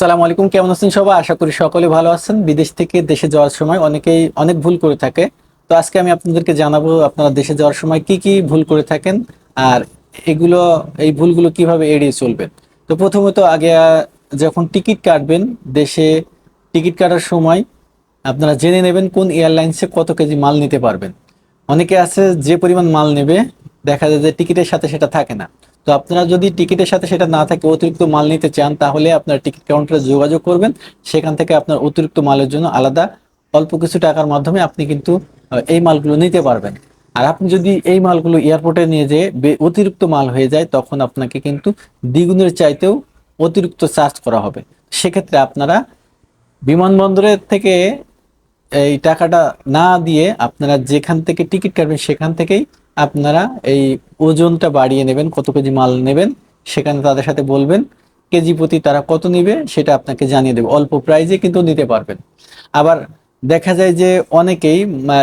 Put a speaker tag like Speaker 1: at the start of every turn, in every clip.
Speaker 1: আসসালামু আলাইকুম, কেমন আছেন সবাই? আশা করি সকলে ভালো আছেন। বিদেশ থেকে দেশে যাওয়ার সময় অনেকেই অনেক ভুল করে থাকে। তো আজকে আমি আপনাদেরকে জানাব, আপনারা দেশে যাওয়ার সময় কি কি ভুল করে থাকেন আর এগুলো, এই ভুলগুলো কীভাবে এড়িয়ে চলবেন। তো প্রথমত আগে যখন টিকিট কাটবেন দেশে, টিকিট কাটার সময় আপনারা জেনে নেবেন কোন এয়ারলাইন্সে কত কেজি মাল নিতে পারবেন। অনেকে আছে যে পরিমাণ মাল নেবে, দেখা যায় যে টিকিটের সাথে সেটা থাকে না। তো আপনারা যদি টিকিটের সাথে সেটা না থাকে, অতিরিক্ত মাল নিতে চান, তাহলে আপনার টিকিট কাউন্টারে যোগাযোগ করবেন। সেখান থেকে আপনার অতিরিক্ত মালের জন্য আলাদা অল্প কিছু টাকার মাধ্যমে আপনি কিন্তু এই মালগুলো নিতে পারবেন। আর আপনি যদি এই মালগুলো এয়ারপোর্টে নিয়ে যেয়ে অতিরিক্ত মাল হয়ে যায়, তখন আপনাকে কিন্তু দ্বিগুণের চাইতেও অতিরিক্ত চার্জ করা হবে। সেক্ষেত্রে আপনারা বিমানবন্দরের থেকে এই টাকাটা না দিয়ে আপনারা যেখান থেকে টিকিট কাটবেন, সেখান থেকেই আপনারা এই ওজনটা বাড়িয়ে নেবেন, কত কেজি মাল নেবেন, সেখানে তাদের সাথে বলবেন, কেজি প্রতি তারা কত নেবে, সেটা আপনাকে জানিয়ে দেবে। অল্প প্রাইজে কিন্তু নিতে পারবেন। আবার দেখা যায় যে অনেকেই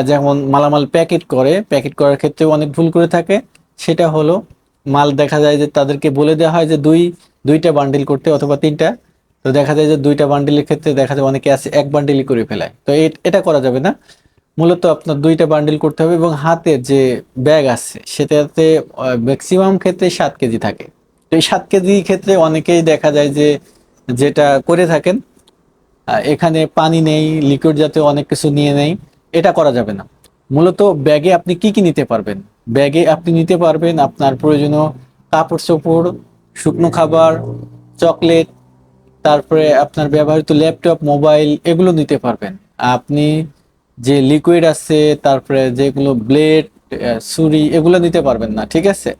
Speaker 1: যেমন মালামাল প্যাকেট করে প্যাকেট করার ক্ষেত্রে অনেক ভুল করে থাকে। সেটা হলো, মাল দেখা যায় যে তাদেরকে বলে দেওয়া হয় যে দুই, দুইটা বান্ডিল করতে অথবা তিনটা। তো দেখা যায় যে দুইটা বান্ডিলের ক্ষেত্রে দেখা যায় অনেকে আছে, এক বান্ডিলই করে ফেলায়। তো এটা করা যাবে না। মূলত আপনার দুইটা বান্ডিল করতে হবে এবং হাতে যে ব্যাগ আছে, সেটাতে ম্যাক্সিমাম ক্ষেত্রে সাত কেজি থাকে। তো এই সাত কেজি ক্ষেত্রে অনেকেই দেখা যায় যে যেটা করে থাকেন এখানে পানি নেই লিকুইড জাতীয় অনেক কিছু নিয়ে নেই, এটা করা যাবে না। মূলত ব্যাগে আপনি কি কি নিতে পারবেন? ব্যাগে আপনি নিতে পারবেন আপনার প্রয়োজনীয় কাপড় চোপড়, শুকনো খাবার চকলেট তারপরে আপনার ব্যবহৃত ল্যাপটপ মোবাইল এগুলো নিতে পারবেন। আপনি যে লিকুইড আছে, তারপরে যেগুলো ব্লেড ছুরি, এগুলো নিতে পারবেন না, ঠিক আছে?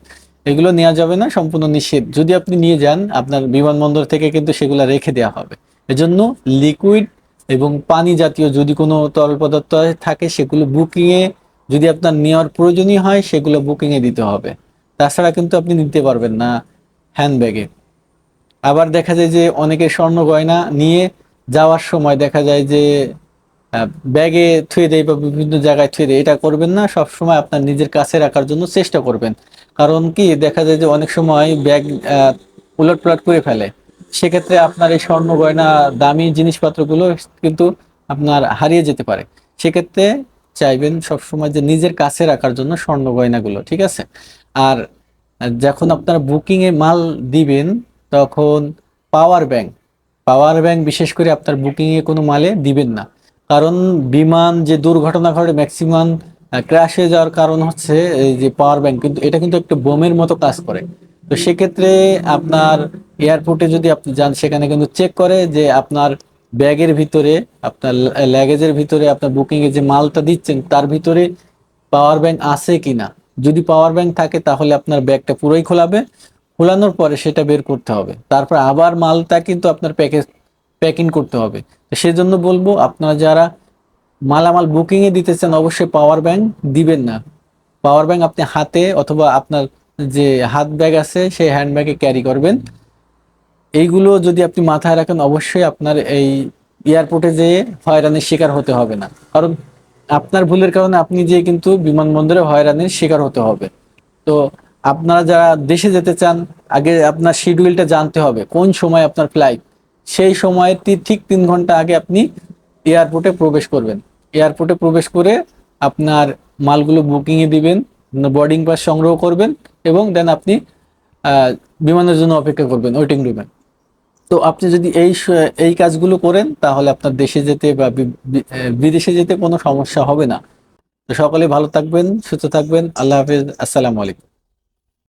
Speaker 1: এগুলো নেওয়া যাবে না, সম্পূর্ণ নিষেধ। যদি আপনি নিয়ে যান, আপনার বিমানবন্দর থেকে কিন্তু সেগুলো রেখে দেওয়া হবে। এজন্য লিকুইড এবং পানি জাতীয় যদি কোনো তরল পদার্থ থাকে, সেগুলো বুকিংয়ে যদি আপনার নেওয়ার প্রয়োজনীয় হয়, সেগুলো বুকিংয়ে দিতে হবে। তাছাড়া কিন্তু আপনি নিতে পারবেন না হ্যান্ডব্যাগে আবার দেখা যায় যে অনেকে স্বর্ণ গয়না নিয়ে যাওয়ার সময় দেখা যায় যে ব্যাগে থুয়ে দেয় বা বিভিন্ন জায়গায় থুয়ে দেয়, এটা করবেন না সব সময় আপনার নিজের কাছে রাখার জন্য চেষ্টা করবেন। কারণ কি, দেখা যায় যে অনেক সময় ব্যাগ উলট পালট করে ফেলে। সেক্ষেত্রে আপনার এই স্বর্ণ গয়না, দামি জিনিসপত্রগুলো কিন্তু আপনার হারিয়ে যেতে পারে। সেক্ষেত্রে চাইবেন সবসময় যে নিজের কাছে রাখার জন্য স্বর্ণ গয়নাগুলো, ঠিক আছে? আর যখন আপনার বুকিং এ মাল দিবেন, তখন পাওয়ার ব্যাংক পাওয়ার ব্যাংক বিশেষ করে আপনার বুকিং এ কোনো মালে দিবেন না। কারণ বিমান যে দুর্ঘটনা ঘটে ম্যাক্সিমাম ক্র্যাশ যাওয়ার কারণ হচ্ছে, এই যে পাওয়ার ব্যাংক কিন্তু এটা কিন্তু একটা বোমের মতো কাজ করে। তো সেক্ষেত্রে আপনার এয়ারপোর্টে যদি আপনি যান, সেখানে কিন্তু চেক করে যে আপনার ব্যাগের ভিতরে, আপনার ল্যাগেজের ভিতরে, আপনার বুকিং এ যে মালটা দিচ্ছেন, তার ভিতরে পাওয়ার ব্যাংক আছে কিনা? যদি পাওয়ার ব্যাংক থাকে, তাহলে আপনার ব্যাগটা পুরোই খোলাবে। খোলানোর পরে সেটা বের করতে হবে। তারপর আবার মালটা কিন্তু আপনার প্যাকেজ প্যাকিং করতে হবে। সেজন্য বলব, আপনারা যারা মালামাল বুকিং এ দিতেছেন, অবশ্যই পাওয়ার ব্যাংক দিবেন না। পাওয়ার ব্যাংক আপনি হাতে অথবা আপনার যে হাত ব্যাগ আছে, সেই হ্যান্ড ব্যাগে ক্যারি করবেন। এইগুলো যদি আপনি মাথায় রাখেন, অবশ্যই আপনার এই এয়ারপোর্টে যেয়ে হয়রানির শিকার হতে হবে না। কারণ আপনার ভুলের কারণে আপনি যে কিন্তু বিমানবন্দরে হয়রানির শিকার হতে হবে। তো আপনারা যারা দেশে যেতে চান, আগে আপনার শিডিউলটা জানতে হবে, কোন সময় আপনার ফ্লাইট সেই সময়ের ঠিক তিন ঘণ্টা আগে আপনি এয়ারপোর্টে প্রবেশ করবেন। এয়ারপোর্টে প্রবেশ করে আপনার মালগুলো বুকিংয়ে দিবেন বোর্ডিং পাস সংগ্রহ করবেন এবং দেন আপনি বিমানের জন্য অপেক্ষা করবেন ওয়েটিং রুমে তো আপনি যদি এই এই কাজগুলো করেন, তাহলে আপনার দেশে যেতে বা বিদেশে যেতে কোনো সমস্যা হবে না। তো সকলে ভালো থাকবেন, সুস্থ থাকবেন, আল্লাহ হাফেজ, আসসালামু আলাইকুম।